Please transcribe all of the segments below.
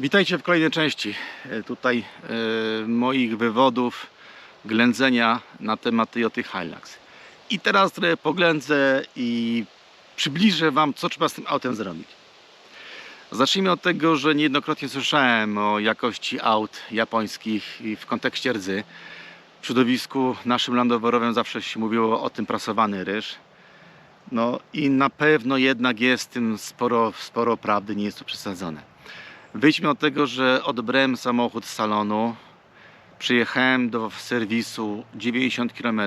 Witajcie w kolejnej części e, tutaj e, moich wywodów, ględzenia na temat Toyota Hilux. I teraz trochę poględzę i przybliżę Wam, co trzeba z tym autem zrobić. Zacznijmy od tego, że niejednokrotnie słyszałem o jakości aut japońskich w kontekście rdzy. W środowisku naszym landoworowym zawsze się mówiło o tym prasowany ryż. No i na pewno jednak jest w tym sporo, sporo prawdy, nie jest to przesadzone. Wyjdźmy od tego, że odebrałem samochód z salonu. Przyjechałem do serwisu 90 km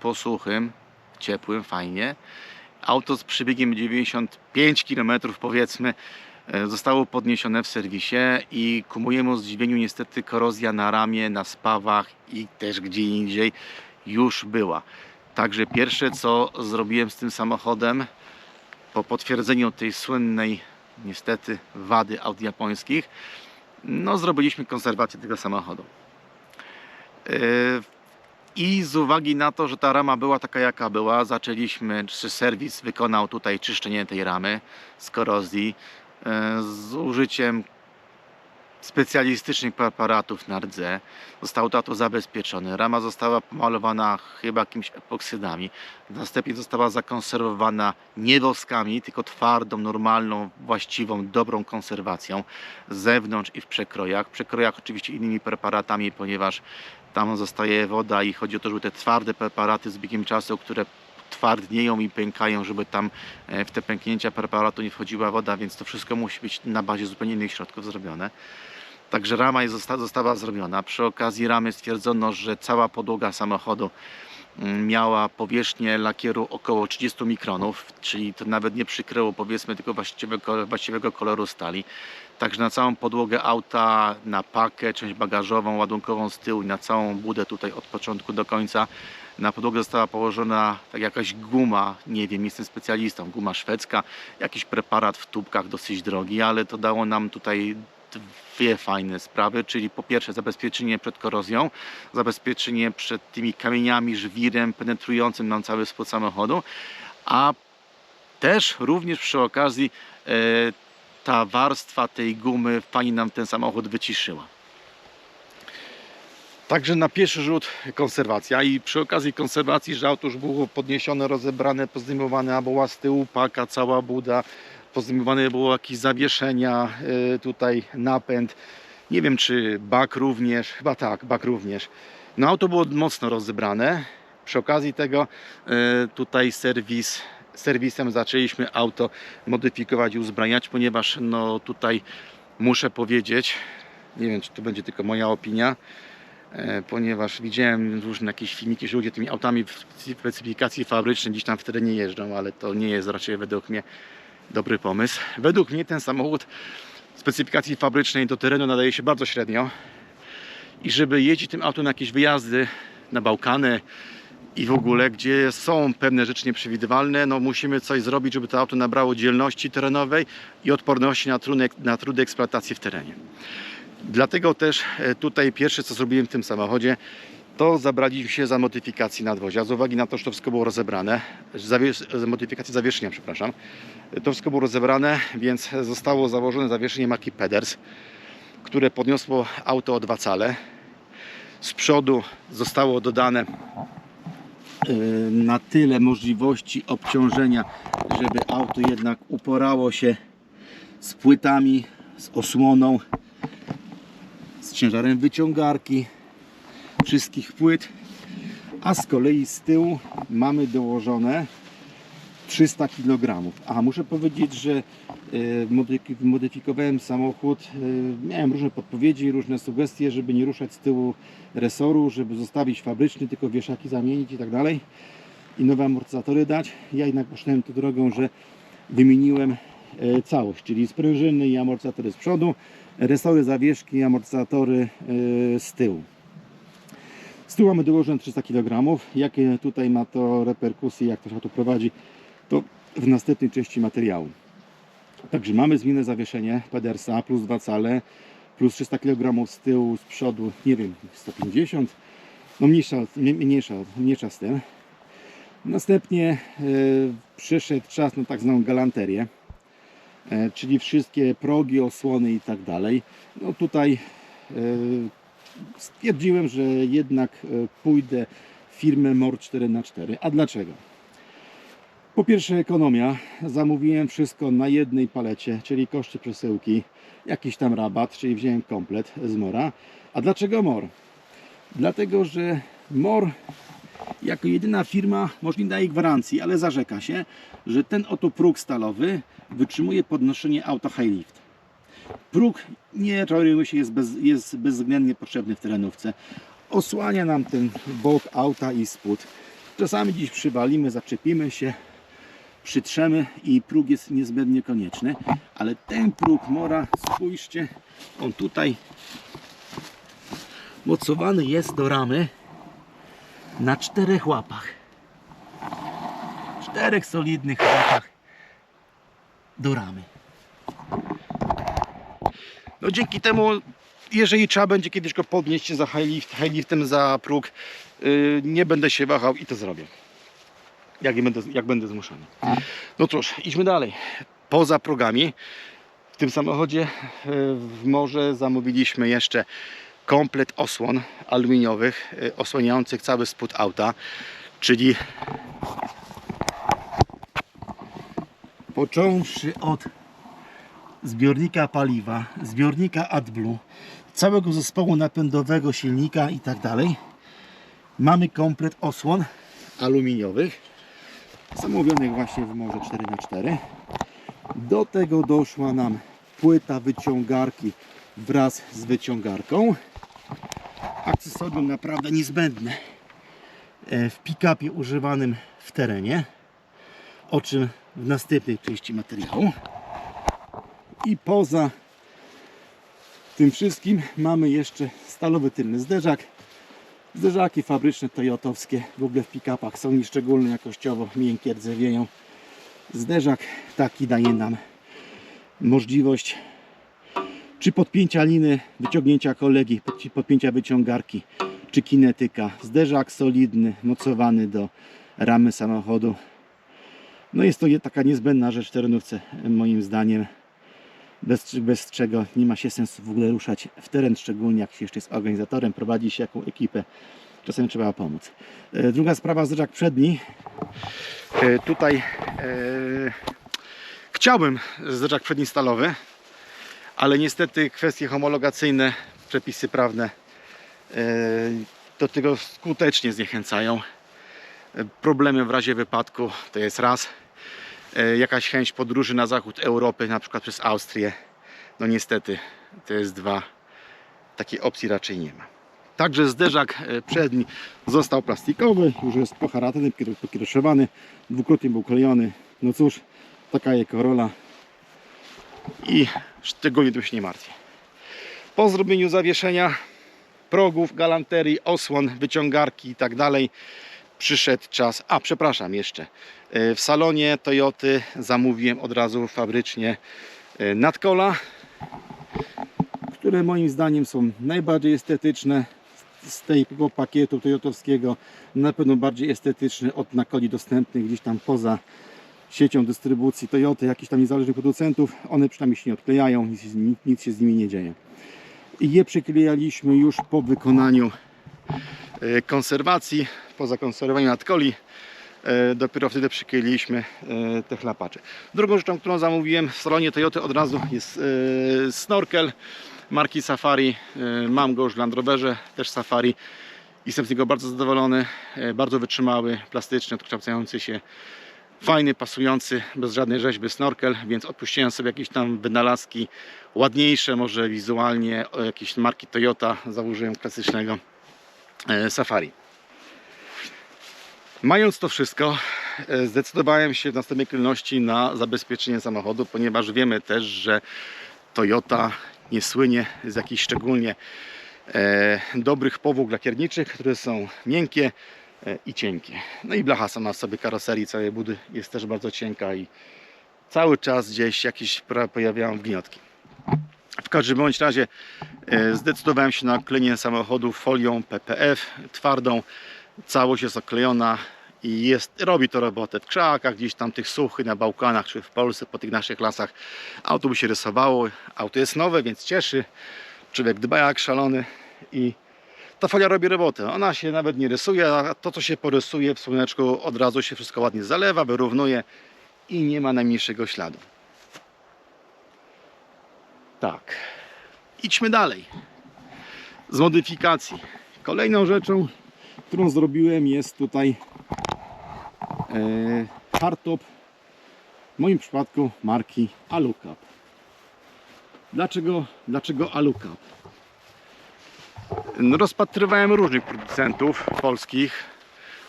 po suchym, ciepłym, fajnie. Auto z przebiegiem 95 km powiedzmy e, zostało podniesione w serwisie i ku mojemu zdziwieniu niestety korozja na ramię, na spawach i też gdzie indziej już była. Także pierwsze co zrobiłem z tym samochodem po potwierdzeniu tej słynnej niestety wady aut japońskich, no zrobiliśmy konserwację tego samochodu. Yy, I z uwagi na to, że ta rama była taka jaka była, zaczęliśmy, czy serwis wykonał tutaj czyszczenie tej ramy z korozji yy, z użyciem specjalistycznych preparatów na rdze. Zostało to auto zabezpieczone. Rama została pomalowana chyba jakimiś epoksydami. Następnie została zakonserwowana nie woskami, tylko twardą, normalną, właściwą, dobrą konserwacją z zewnątrz i w przekrojach. W przekrojach oczywiście innymi preparatami, ponieważ tam zostaje woda i chodzi o to, żeby te twarde preparaty z biegiem czasu, które twardnieją i pękają, żeby tam e, w te pęknięcia preparatu nie wchodziła woda, więc to wszystko musi być na bazie zupełnie innych środków zrobione. Także rama jest, zosta- została zrobiona. Przy okazji ramy stwierdzono, że cała podłoga samochodu mm, miała powierzchnię lakieru około 30 mikronów, czyli to nawet nie przykryło powiedzmy tylko właściwego, właściwego koloru stali. Także na całą podłogę auta, na pakę, część bagażową, ładunkową z tyłu na całą budę tutaj od początku do końca na podłogę została położona tak jakaś guma, nie wiem, jestem specjalistą, guma szwedzka, jakiś preparat w tubkach dosyć drogi, ale to dało nam tutaj dwie fajne sprawy, czyli po pierwsze zabezpieczenie przed korozją, zabezpieczenie przed tymi kamieniami, żwirem penetrującym nam cały spód samochodu, a też również przy okazji e, ta warstwa tej gumy fajnie nam ten samochód wyciszyła. Także na pierwszy rzut konserwacja i przy okazji konserwacji, że auto już było podniesione, rozebrane, pozdejmowane, a była z tyłu paka, cała buda, pozdejmowane było jakieś zawieszenia, y, tutaj napęd. Nie wiem czy bak również, chyba tak, bak również. No auto było mocno rozebrane. Przy okazji tego y, tutaj serwis, serwisem zaczęliśmy auto modyfikować i uzbraniać, ponieważ no tutaj muszę powiedzieć, nie wiem czy to będzie tylko moja opinia, e, ponieważ widziałem różne jakieś filmiki, że ludzie tymi autami w specyfikacji fabrycznej gdzieś tam w terenie jeżdżą, ale to nie jest raczej według mnie dobry pomysł. Według mnie ten samochód w specyfikacji fabrycznej do terenu nadaje się bardzo średnio i żeby jeździć tym autem na jakieś wyjazdy na Bałkany i w ogóle, gdzie są pewne rzeczy nieprzewidywalne, no musimy coś zrobić, żeby to auto nabrało dzielności terenowej i odporności na trudy, na trudy eksploatacji w terenie. Dlatego też e, tutaj pierwsze co zrobiłem w tym samochodzie, to zabraliśmy się za modyfikację nadwozia. Z uwagi na to, że to wszystko było rozebrane, zawies- modyfikację zawieszenia, przepraszam, to wszystko było rozebrane, więc zostało założone zawieszenie marki Peders, które podniosło auto o dwa cale. Z przodu zostało dodane e, na tyle możliwości obciążenia, żeby auto jednak uporało się z płytami, z osłoną, ciężarem wyciągarki, wszystkich płyt, a z kolei z tyłu mamy dołożone 300 kg. A muszę powiedzieć, że e, modyfikowałem samochód, e, miałem różne podpowiedzi, różne sugestie, żeby nie ruszać z tyłu resoru, żeby zostawić fabryczny, tylko wieszaki zamienić i tak dalej i nowe amortyzatory dać. Ja jednak poszedłem tą drogą, że wymieniłem e, całość, czyli sprężyny i amortyzatory z przodu, resory, zawieszki amortyzatory e, z tyłu. Z tyłu mamy dołożone 300 kg. Jakie tutaj ma to reperkusje, jak to się tu prowadzi, to w następnej części materiału. Także mamy zmienne zawieszenie Pedersa plus dwa cale, plus 300 kg z tyłu, z przodu, nie wiem, 150. No mniejsza, mniej- mniejsza, mniejsza z tym. Następnie e, przyszedł czas na tak zwaną galanterię. E, czyli wszystkie progi, osłony i tak dalej. No tutaj e, stwierdziłem, że jednak e, pójdę firmę MOR 4x4. A dlaczego? Po pierwsze ekonomia. Zamówiłem wszystko na jednej palecie, czyli koszty przesyłki, jakiś tam rabat, czyli wziąłem komplet z Mora. A dlaczego MOR? Dlatego, że MOR jako jedyna firma może nie daje gwarancji, ale zarzeka się, że ten oto próg stalowy wytrzymuje podnoszenie auta high lift. Próg, nie czarujmy się, jest, bez, jest bezwzględnie potrzebny w terenówce. Osłania nam ten bok auta i spód. Czasami gdzieś przywalimy, zaczepimy się, przytrzemy i próg jest niezbędnie konieczny, ale ten próg mora, spójrzcie, on tutaj mocowany jest do ramy na czterech łapach. Czterech solidnych łapach do ramy. No dzięki temu, jeżeli trzeba będzie kiedyś go podnieść za high, lift, high liftem za próg, yy, nie będę się wahał i to zrobię. Jak, będę, jak będę zmuszony. No cóż, idźmy dalej. Poza progami w tym samochodzie yy, w morze zamówiliśmy jeszcze komplet osłon aluminiowych yy, osłaniających cały spód auta, czyli począwszy od zbiornika paliwa, zbiornika AdBlue, całego zespołu napędowego silnika i tak dalej. Mamy komplet osłon aluminiowych, zamówionych właśnie w Morze 4x4. Do tego doszła nam płyta wyciągarki wraz z wyciągarką. Akcesorium naprawdę niezbędne e, w pick-upie używanym w terenie, o czym w następnej części materiału. I poza tym wszystkim mamy jeszcze stalowy tylny zderzak. Zderzaki fabryczne toyotowskie w ogóle w pick-upach są nieszczególnie jakościowo miękkie, rdzewieją. Zderzak taki daje nam możliwość czy podpięcia liny, wyciągnięcia kolegi, pod- podpięcia wyciągarki, czy kinetyka. Zderzak solidny, mocowany do ramy samochodu. No jest to taka niezbędna rzecz w terenówce, moim zdaniem bez, bez czego nie ma się sensu w ogóle ruszać w teren, szczególnie jak się jeszcze jest organizatorem, prowadzi się jaką ekipę, czasem trzeba pomóc. E, Druga sprawa, zderzak przedni. E, Tutaj e, chciałbym zderzak przedni stalowy, ale niestety kwestie homologacyjne, przepisy prawne e, do tego skutecznie zniechęcają. E, Problemy w razie wypadku to jest raz jakaś chęć podróży na zachód Europy, na przykład przez Austrię. No niestety, to jest dwa. Takiej opcji raczej nie ma. Także zderzak e, przedni został plastikowy, już jest poharatany, pokier- pokiereszowany, dwukrotnie był klejony. No cóż, taka jego rola i szczególnie tym się nie martwię. Po zrobieniu zawieszenia progów, galanterii, osłon, wyciągarki i tak dalej przyszedł czas. A, przepraszam jeszcze. E, W salonie Toyoty zamówiłem od razu fabrycznie e, nadkola, które moim zdaniem są najbardziej estetyczne z tego pakietu toyotowskiego. Na pewno bardziej estetyczny od nakoli dostępnych gdzieś tam poza siecią dystrybucji Toyoty, jakichś tam niezależnych producentów. One przynajmniej się nie odklejają, nic, nic się z nimi nie dzieje. I je przyklejaliśmy już po wykonaniu konserwacji, po zakonserwowaniu nadkoli. E, Dopiero wtedy przykleiliśmy e, te chlapacze. Drugą rzeczą, którą zamówiłem w salonie Toyoty od razu jest e, snorkel marki Safari. E, Mam go już w Land Roverze, też Safari. Jestem z niego bardzo zadowolony. E, Bardzo wytrzymały, plastyczny, odkształcający się fajny, pasujący, bez żadnej rzeźby snorkel, więc odpuściłem sobie jakieś tam wynalazki ładniejsze, może wizualnie, jakieś marki Toyota, założyłem klasycznego e, Safari. Mając to wszystko, e, zdecydowałem się w następnej kolejności na zabezpieczenie samochodu, ponieważ wiemy też, że Toyota nie słynie z jakichś szczególnie e, dobrych powłok lakierniczych, które są miękkie e, i cienkie. No i blacha sama w sobie karoserii całej budy jest też bardzo cienka i cały czas gdzieś jakieś pojawiają wgniotki. W każdym bądź razie e, zdecydowałem się na klejenie samochodu folią PPF twardą. Całość jest oklejona i jest, robi to robotę w krzakach, gdzieś tam tych suchych na Bałkanach, czy w Polsce, po tych naszych lasach. Auto by się rysowało, auto jest nowe, więc cieszy. Człowiek dba jak szalony i ta folia robi robotę. Ona się nawet nie rysuje, a to co się porysuje w słoneczku od razu się wszystko ładnie zalewa, wyrównuje i nie ma najmniejszego śladu. Tak. Idźmy dalej. Z modyfikacji. Kolejną rzeczą, którą zrobiłem jest tutaj e, hardtop w moim przypadku marki Alucap. Dlaczego, dlaczego Alucap? No, rozpatrywałem różnych producentów polskich.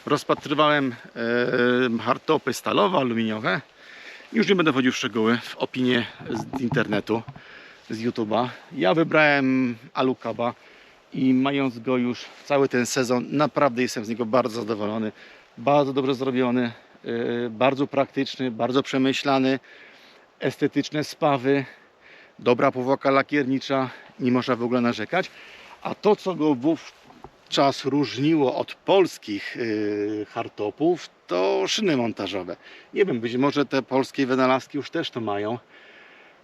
Rozpatrywałem e, hardtopy stalowe, aluminiowe. Już nie będę wchodził w szczegóły, w opinie z internetu, z YouTube'a. Ja wybrałem Alucaba i mając go już cały ten sezon, naprawdę jestem z niego bardzo zadowolony. Bardzo dobrze zrobiony, yy, bardzo praktyczny, bardzo przemyślany, estetyczne spawy, dobra powłoka lakiernicza, nie można w ogóle narzekać. A to, co go wówczas różniło od polskich yy, hardtopów, to szyny montażowe. Nie wiem, być może te polskie wynalazki już też to mają.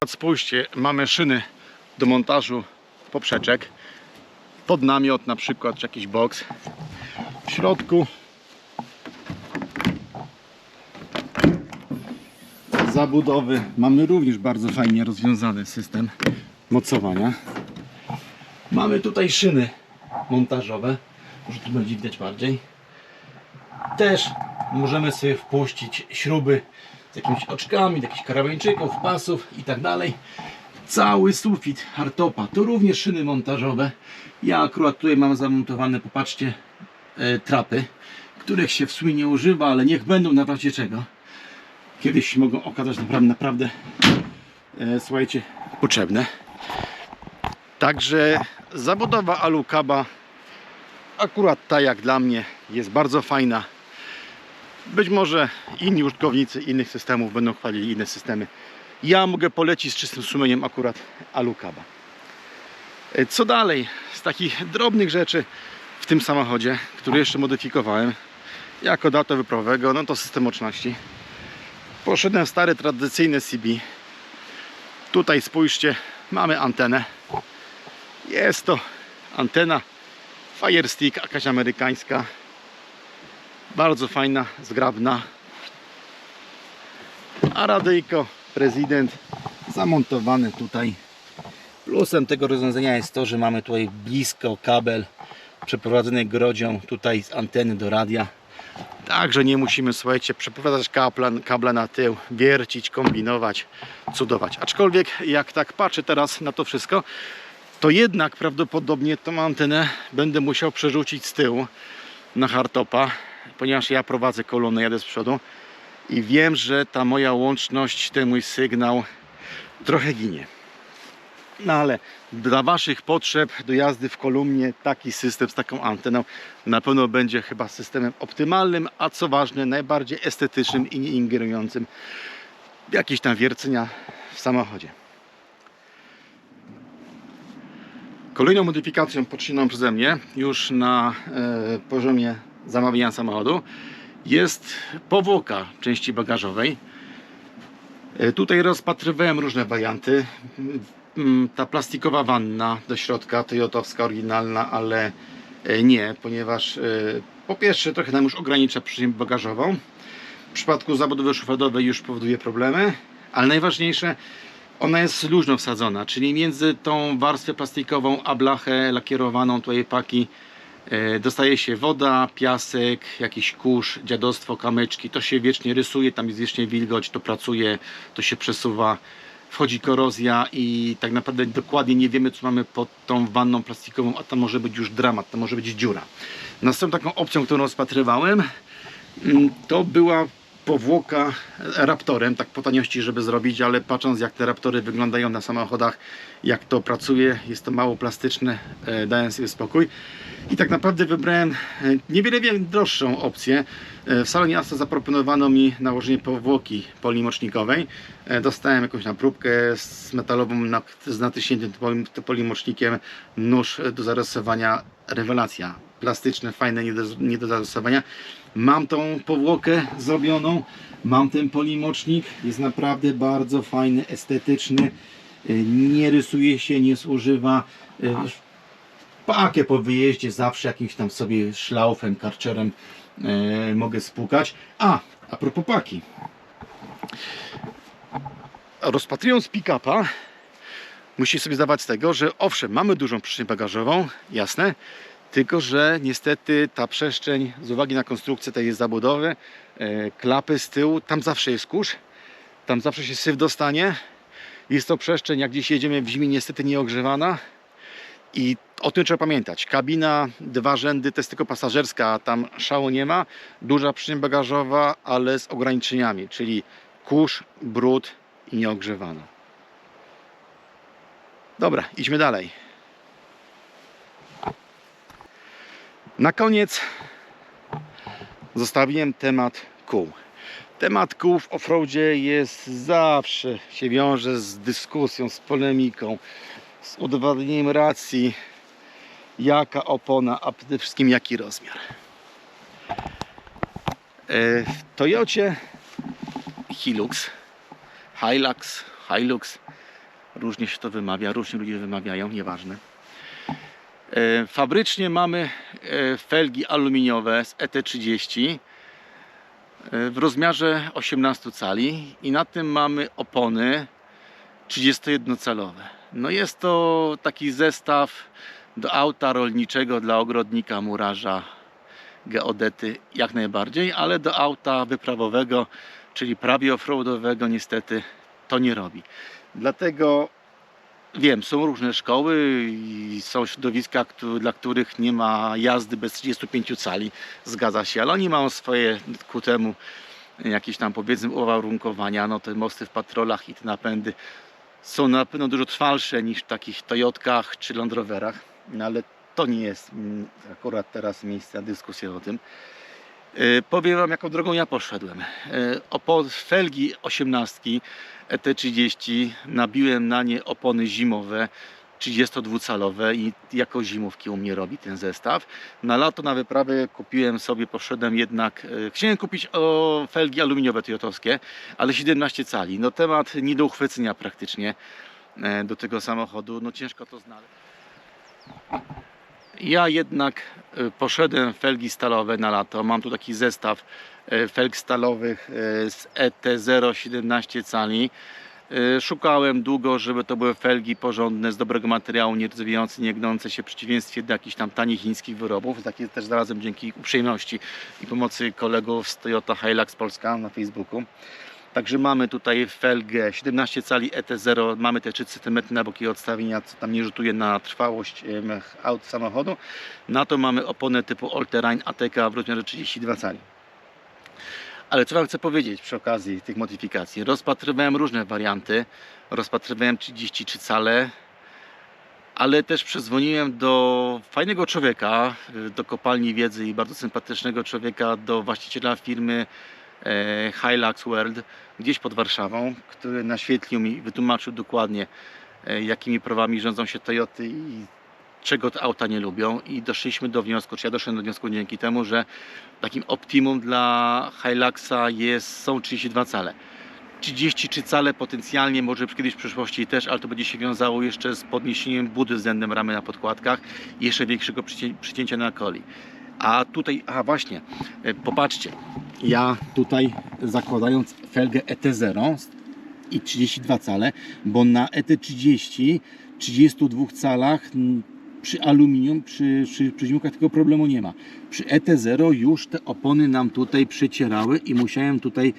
Spójrzcie, mamy szyny do montażu poprzeczek pod namiot na przykład, czy jakiś boks. W środku zabudowy mamy również bardzo fajnie rozwiązany system mocowania. Mamy tutaj szyny montażowe, może tu będzie widać bardziej. Też możemy sobie wpuścić śruby z jakimiś oczkami, jakichś karawańczyków, pasów i tak dalej cały sufit hardtopa. To również szyny montażowe. Ja akurat tutaj mam zamontowane, popatrzcie, e, trapy, których się w sumie nie używa, ale niech będą na razie czego. Kiedyś mogą okazać naprawdę, naprawdę e, słuchajcie, potrzebne. Także zabudowa Alucaba akurat ta jak dla mnie jest bardzo fajna. Być może inni użytkownicy innych systemów będą chwalili inne systemy ja mogę polecić z czystym sumieniem akurat Alucaba. E, Co dalej z takich drobnych rzeczy w tym samochodzie, który jeszcze modyfikowałem jako datę wyprawowego, no to system łączności. Poszedłem w stary tradycyjny CB. Tutaj spójrzcie, mamy antenę. Jest to antena Firestick, jakaś amerykańska. Bardzo fajna, zgrabna. A radyjko prezydent zamontowany tutaj. Plusem tego rozwiązania jest to, że mamy tutaj blisko kabel przeprowadzony grodzią tutaj z anteny do radia. Także nie musimy, słuchajcie, przeprowadzać kabla, kabla na tył, wiercić, kombinować, cudować. Aczkolwiek jak tak patrzę teraz na to wszystko, to jednak prawdopodobnie tą antenę będę musiał przerzucić z tyłu na hardtopa, ponieważ ja prowadzę kolonę, jadę z przodu i wiem, że ta moja łączność, ten mój sygnał trochę ginie. No ale dla Waszych potrzeb do jazdy w kolumnie taki system z taką anteną na pewno będzie chyba systemem optymalnym, a co ważne, najbardziej estetycznym i nie ingerującym w jakieś tam wiercenia w samochodzie. Kolejną modyfikacją poczynaną przeze mnie już na e, poziomie zamawiania samochodu jest powłoka części bagażowej. E, Tutaj rozpatrywałem różne warianty. Mm, Ta plastikowa wanna do środka, Toyotowska oryginalna, ale e, nie, ponieważ e, po pierwsze trochę nam już ogranicza przestrzeń bagażową. W przypadku zabudowy szufladowej już powoduje problemy, ale najważniejsze, ona jest luźno wsadzona, czyli między tą warstwę plastikową a blachę lakierowaną tutaj paki dostaje się woda, piasek, jakiś kurz, dziadostwo, kamyczki. To się wiecznie rysuje, tam jest wiecznie wilgoć, to pracuje, to się przesuwa. Wchodzi korozja i tak naprawdę dokładnie nie wiemy, co mamy pod tą wanną plastikową, a tam może być już dramat, to może być dziura. Następną taką opcją, którą rozpatrywałem, mm, to była powłoka Raptorem, tak po taniości, żeby zrobić, ale patrząc jak te Raptory wyglądają na samochodach, jak to pracuje, jest to mało plastyczne, e, dałem sobie spokój. I tak naprawdę wybrałem e, niewiele droższą opcję. E, W salonie Asta zaproponowano mi nałożenie powłoki polimocznikowej. Dostałem jakąś napróbkę z metalową, z natyśniętym poli- polimocznikiem, nóż do zarysowania. Rewelacja. Plastyczne, fajne, nie do, nie do zastosowania. Mam tą powłokę zrobioną, mam ten polimocznik, jest naprawdę bardzo fajny, estetyczny, y, nie rysuje się, nie zużywa. y, Pakę po wyjeździe zawsze jakimś tam sobie szlaufem, karczerem e, mogę spłukać. A, a propos paki. Rozpatrując pick-upa, musi sobie zdawać z tego, że owszem, mamy dużą przestrzeń bagażową, jasne, tylko że niestety ta przestrzeń z uwagi na konstrukcję tej zabudowy, e, klapy z tyłu, tam zawsze jest kurz, tam zawsze się syf dostanie. Jest to przestrzeń, jak gdzieś jedziemy w zimie, niestety nieogrzewana. I o tym trzeba pamiętać. Kabina, dwa rzędy, to jest tylko pasażerska, tam szału nie ma. Duża przestrzeń bagażowa, ale z ograniczeniami, czyli kurz, brud i nieogrzewana. Dobra, idźmy dalej. Na koniec zostawiłem temat kół. Temat kół w offroadzie jest zawsze się wiąże z dyskusją, z polemiką, z udowodnieniem racji, jaka opona, a przede wszystkim jaki rozmiar. E, W Toyocie Hilux, Hilux, Hilux, różnie się to wymawia, różni ludzie wymawiają, nieważne. E, Fabrycznie mamy e, felgi aluminiowe z ET30 e, w rozmiarze 18 cali i na tym mamy opony 31-calowe. No jest to taki zestaw do auta rolniczego dla ogrodnika, murarza, geodety jak najbardziej, ale do auta wyprawowego, czyli prawie offroadowego niestety to nie robi. Dlatego wiem, są różne szkoły i są środowiska, dla których nie ma jazdy bez 35 cali, zgadza się, ale oni mają swoje ku temu jakieś tam powiedzmy uwarunkowania, no te mosty w patrolach i te napędy są na pewno dużo trwalsze niż w takich Toyotkach czy Land no ale to nie jest mm, akurat teraz miejsce na dyskusję o tym. E, Powiem Wam, jaką drogą ja poszedłem. E, Opo felgi 18 ET30 nabiłem na nie opony zimowe 32-calowe i jako zimówki u mnie robi ten zestaw. Na lato na wyprawę kupiłem sobie, poszedłem jednak, e, chciałem kupić o felgi aluminiowe toyotowskie, ale 17 cali. No temat nie do uchwycenia praktycznie do tego samochodu, no ciężko to znaleźć. Ja jednak e, poszedłem w felgi stalowe na lato. Mam tu taki zestaw e, felg stalowych e, z ET0 17 cali. Szukałem długo, żeby to były felgi porządne, z dobrego materiału, nie rdzewiejące, nie gnące się w przeciwieństwie do jakichś tam tanich chińskich wyrobów. Takie też znalazłem dzięki uprzejmości i pomocy kolegów z Toyota Hilux Polska na Facebooku. Także mamy tutaj felgę 17 cali ET0, mamy te 3 cm na boki odstawienia, co tam nie rzutuje na trwałość aut samochodu. Na to mamy oponę typu All-Terrain ATK w rozmiarze 32 cali. Ale co Wam chcę powiedzieć przy okazji tych modyfikacji? Rozpatrywałem różne warianty, rozpatrywałem 33 cale, ale też przedzwoniłem do fajnego człowieka, y, do kopalni wiedzy i bardzo sympatycznego człowieka, do właściciela firmy Hilux World gdzieś pod Warszawą, który naświetlił mi, wytłumaczył dokładnie e, jakimi prawami rządzą się Toyoty i czego te auta nie lubią i doszliśmy do wniosku, czy ja doszedłem do wniosku dzięki temu, że takim optimum dla Hiluxa jest, są 32 cale. 33 cale potencjalnie, może kiedyś w przyszłości też, ale to będzie się wiązało jeszcze z podniesieniem budy względem ramy na podkładkach i jeszcze większego przycię- przycięcia na koli. A tutaj, a właśnie, e, popatrzcie, ja tutaj zakładając felgę ET0 i 32 cale, bo na ET30 32 calach przy aluminium, przy, przy, przy tego problemu nie ma. Przy ET0 już te opony nam tutaj przycierały i musiałem tutaj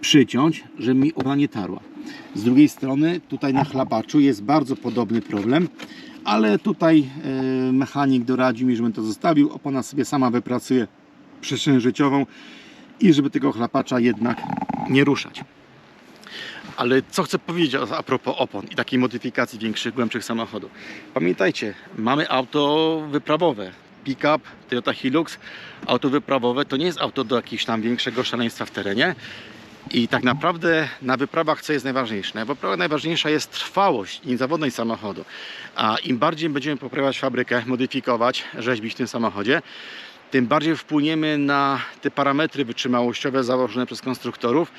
przyciąć, żeby mi opona nie tarła. Z drugiej strony tutaj na chlapaczu jest bardzo podobny problem, ale tutaj e, mechanik doradził mi, żebym to zostawił. Opona sobie sama wypracuje przestrzeń życiową i żeby tego chlapacza jednak nie ruszać. Ale co chcę powiedzieć a propos opon i takiej modyfikacji większych, głębszych samochodów. Pamiętajcie, mamy auto wyprawowe. Pick-up Toyota Hilux, auto wyprawowe to nie jest auto do jakiegoś tam większego szaleństwa w terenie. I tak naprawdę na wyprawach co jest najważniejsze? Na wyprawach najważniejsza jest trwałość i zawodność samochodu. A im bardziej będziemy poprawiać fabrykę, modyfikować, rzeźbić w tym samochodzie, tym bardziej wpłyniemy na te parametry wytrzymałościowe założone przez konstruktorów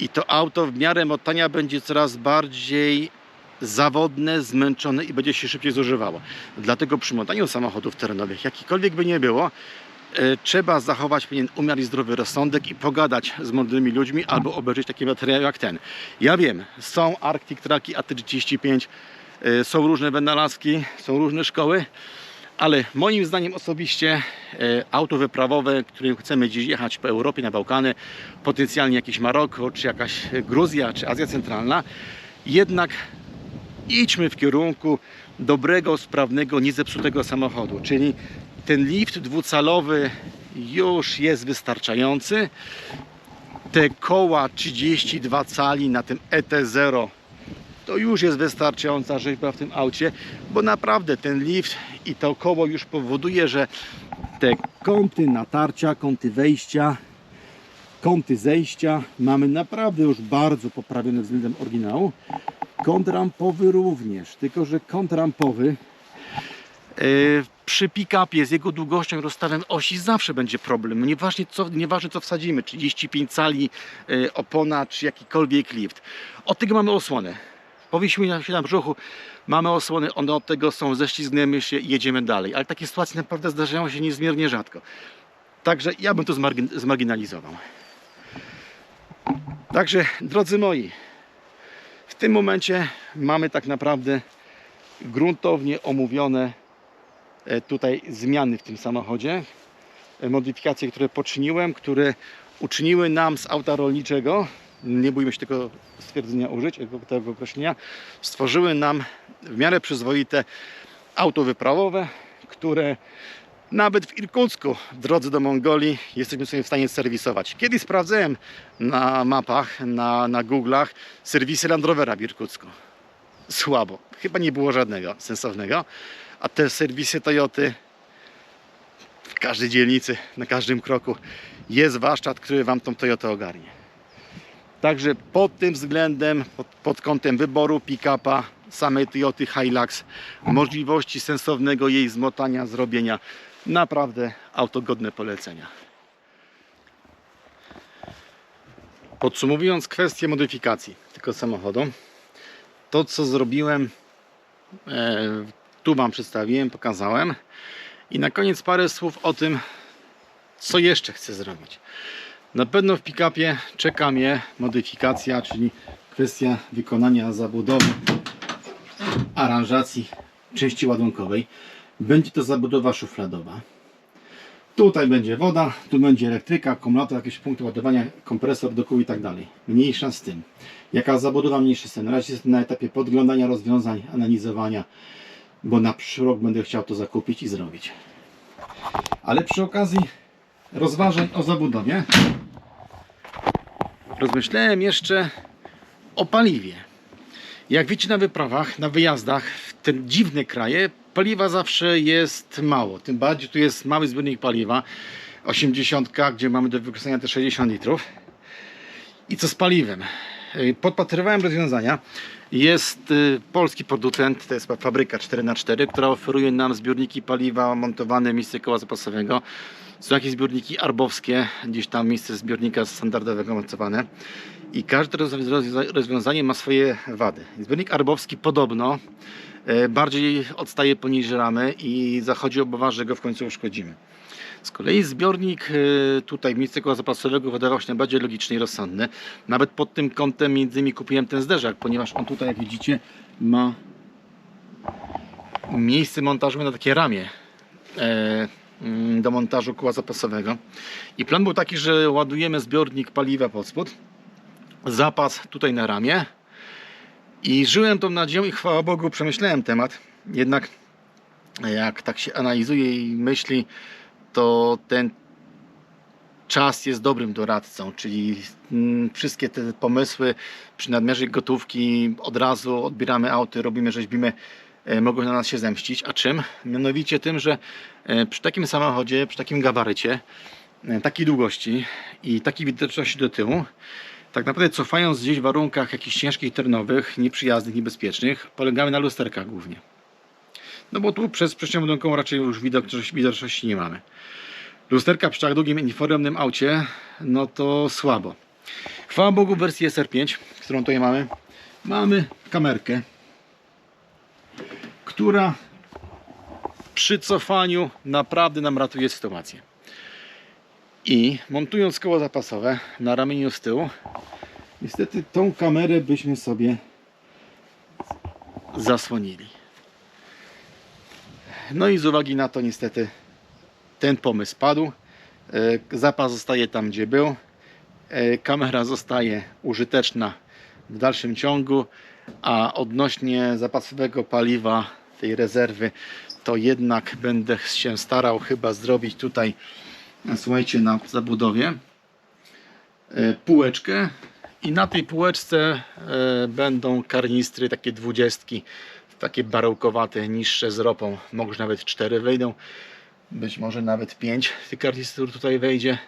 i to auto w miarę motania będzie coraz bardziej zawodne, zmęczone i będzie się szybciej zużywało. Dlatego przy montaniu samochodów terenowych, jakikolwiek by nie było, trzeba zachować pewien umiar i zdrowy rozsądek i pogadać z mądrymi ludźmi albo obejrzeć takie materiały jak ten. Ja wiem, są Arctic Traki AT35, e, są różne wynalazki, są różne szkoły, ale moim zdaniem osobiście e, auto wyprawowe, którym chcemy dziś jechać po Europie, na Bałkany, potencjalnie jakieś Maroko, czy jakaś Gruzja, czy Azja Centralna, jednak idźmy w kierunku dobrego, sprawnego, niezepsutego samochodu. Czyli ten lift dwucalowy już jest wystarczający. Te koła 32 cali na tym ET0 to już jest wystarczająca rzeźba w tym aucie, bo naprawdę ten lift i to koło już powoduje, że te kąty natarcia, kąty wejścia, kąty zejścia mamy naprawdę już bardzo poprawione względem oryginału. Kąt rampowy również, tylko że kąt rampowy e, przy pick-upie z jego długością i rozstawem osi zawsze będzie problem. Nieważne co, nieważne co wsadzimy, 35 cali e, opona czy jakikolwiek lift. Od tego mamy osłonę. Powiesimy się na brzuchu, mamy osłony, one od tego są, ześlizgniemy się i jedziemy dalej. Ale takie sytuacje naprawdę zdarzają się niezmiernie rzadko. Także ja bym to zmargin- zmarginalizował. Także drodzy moi, w tym momencie mamy tak naprawdę gruntownie omówione tutaj zmiany w tym samochodzie. E, Modyfikacje, które poczyniłem, które uczyniły nam z auta rolniczego, nie bójmy się tego stwierdzenia użyć, tego określenia, stworzyły nam w miarę przyzwoite auto wyprawowe, które nawet w Irkucku, w drodze do Mongolii, jesteśmy sobie w stanie serwisować. Kiedyś sprawdzałem na mapach, na, na Google'ach serwisy Land Rovera w Irkucku. Słabo. Chyba nie było żadnego sensownego. A te serwisy Toyoty w każdej dzielnicy, na każdym kroku jest warsztat, który Wam tą Toyotę ogarnie. Także pod tym względem, pod, pod kątem wyboru pick-upa, samej Toyoty Hilux, możliwości sensownego jej zmotania, zrobienia, naprawdę auto godne polecenia. Podsumowując kwestię modyfikacji tego samochodu, to co zrobiłem, e, tu Wam przedstawiłem, pokazałem i na koniec parę słów o tym, co jeszcze chcę zrobić. Na pewno w pick-upie czeka mnie modyfikacja, czyli kwestia wykonania zabudowy aranżacji części ładunkowej. Będzie to zabudowa szufladowa. Tutaj będzie woda, tu będzie elektryka, akumulator, jakieś punkty ładowania, kompresor do kół i tak dalej. Mniejsza z tym. Jaka zabudowa, mniejsza z tym. Na razie jestem na etapie podglądania rozwiązań, analizowania, bo na przyszły rok będę chciał to zakupić i zrobić. Ale przy okazji rozważań o zabudowie rozmyślałem jeszcze o paliwie. Jak wiecie na wyprawach, na wyjazdach w te dziwne kraje paliwa zawsze jest mało. Tym bardziej tu jest mały zbiornik paliwa 80, gdzie mamy do wykorzystania te 60 litrów. I co z paliwem? Yy, Podpatrywałem rozwiązania. Jest y, polski producent, to jest fabryka 4x4, która oferuje nam zbiorniki paliwa montowane w miejsce koła zapasowego. Są jakieś zbiorniki arbowskie, gdzieś tam miejsce zbiornika standardowego mocowane. I każde roz- roz- rozwiązanie ma swoje wady. Zbiornik arbowski podobno e, bardziej odstaje poniżej ramy i zachodzi obawa, że go w końcu uszkodzimy. Z kolei zbiornik e, tutaj w miejsce koła zapasowego się najbardziej logiczny i rozsądny. Nawet pod tym kątem między innymi kupiłem ten zderzak, ponieważ on tutaj, jak widzicie, ma miejsce montażowe na takie ramię e, mm, do montażu koła zapasowego. I plan był taki, że ładujemy zbiornik paliwa pod spód, zapas tutaj na ramię i żyłem tą nadzieją i chwała Bogu przemyślałem temat. Jednak jak tak się analizuje i myśli, to ten czas jest dobrym doradcą, czyli mm, wszystkie te pomysły przy nadmiarze gotówki od razu odbieramy auty, robimy, rzeźbimy, e, mogą na nas się zemścić. A czym? Mianowicie tym, że e, przy takim samochodzie, przy takim gabarycie, e, takiej długości i takiej widoczności do tyłu, Tak naprawdę cofając gdzieś w warunkach jakichś ciężkich terenowych, nieprzyjaznych, niebezpiecznych, polegamy na lusterkach głównie. No bo tu przez budynkową raczej już widoczności, nie mamy. Lusterka przy tak długim uniformnym aucie, no to słabo. Chwała Bogu w wersji SR5, którą tutaj mamy, mamy kamerkę, która przy cofaniu naprawdę nam ratuje sytuację. I montując koło zapasowe na ramieniu z tyłu, niestety tą kamerę byśmy sobie zasłonili. No i z uwagi na to niestety ten pomysł padł. E, Zapas zostaje tam, gdzie był. E, Kamera zostaje użyteczna w dalszym ciągu, a odnośnie zapasowego paliwa tej rezerwy, to jednak będę się starał chyba zrobić tutaj, e, słuchajcie, na zabudowie półeczkę i na tej półeczce będą karnistry, takie dwudziestki, takie barołkowate, niższe z ropą, może nawet cztery wejdą, być może nawet pięć tych karnistrów tutaj wejdzie.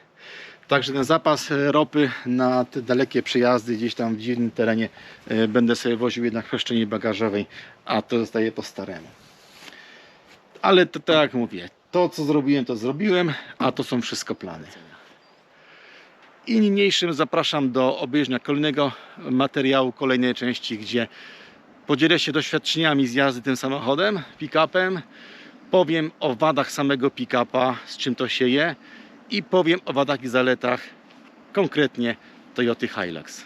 Także ten zapas ropy na te dalekie przejazdy gdzieś tam w dziwnym terenie e, będę sobie woził jednak w przestrzeni bagażowej, a to zostaje po staremu. Ale to tak jak mówię, to co zrobiłem, to zrobiłem, a to są wszystko plany. I niniejszym zapraszam do obejrzenia kolejnego materiału, kolejnej części, gdzie podzielę się doświadczeniami z jazdy tym samochodem, pick-upem. Powiem o wadach samego pick-upa, z czym to się je i powiem o wadach i zaletach konkretnie Toyoty Hilux.